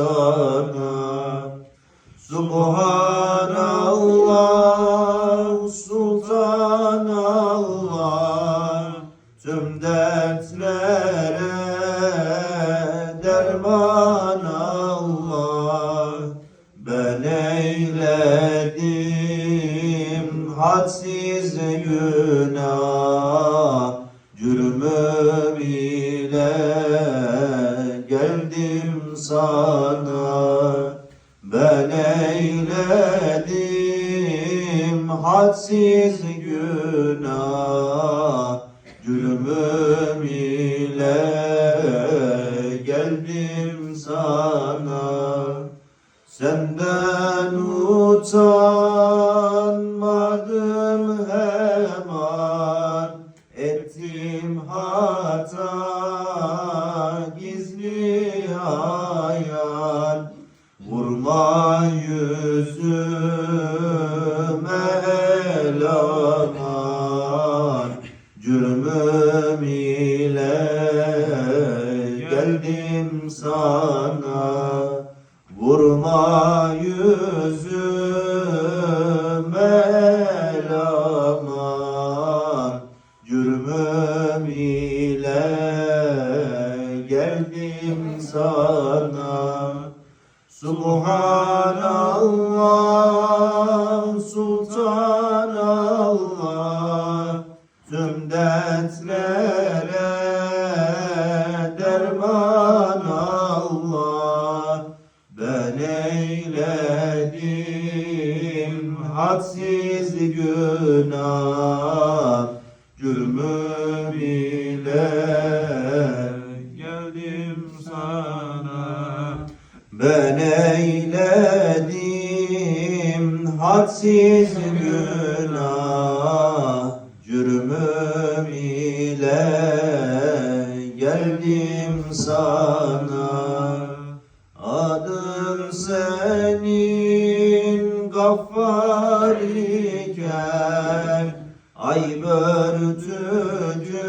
sana. Subhanallah, Sultanallah. Tüm dertlere derman Allah Ben eyledim hadsiz günah. Cürmüm eyledim hadsiz günah Cürmüm ile geldim sana. Senden utanmadım geldim sana Vurma yüzüme aman. Cürmüm ile geldim sana. Subhanallah, Sultanallah. Tüm dertlere eyledim hadsiz günah Cürmüm ile geldim sana. Ben eyledim hadsiz günah Cürmüm ile gaffar iken Ay örtücü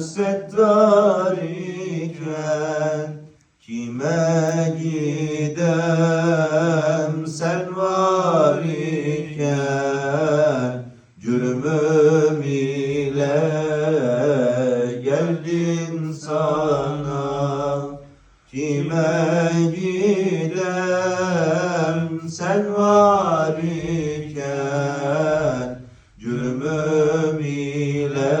settar iken Kime gidem sen var iken Cürmüm ile geldin sana. Kime gidem sen var iken Cürmüm ile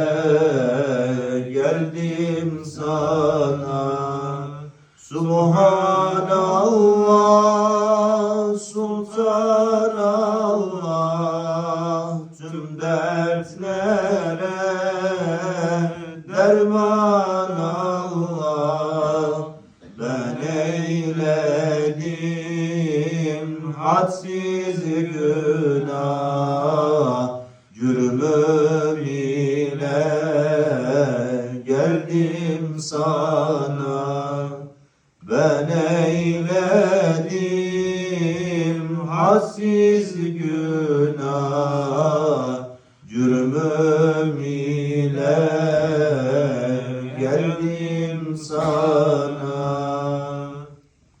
geldim sana. Subhanallah, Sultanallah Tüm dertlere hadsiz günah Cürmüm ile geldim sana Ben eyledim. Hadsiz günah Cürmüm ile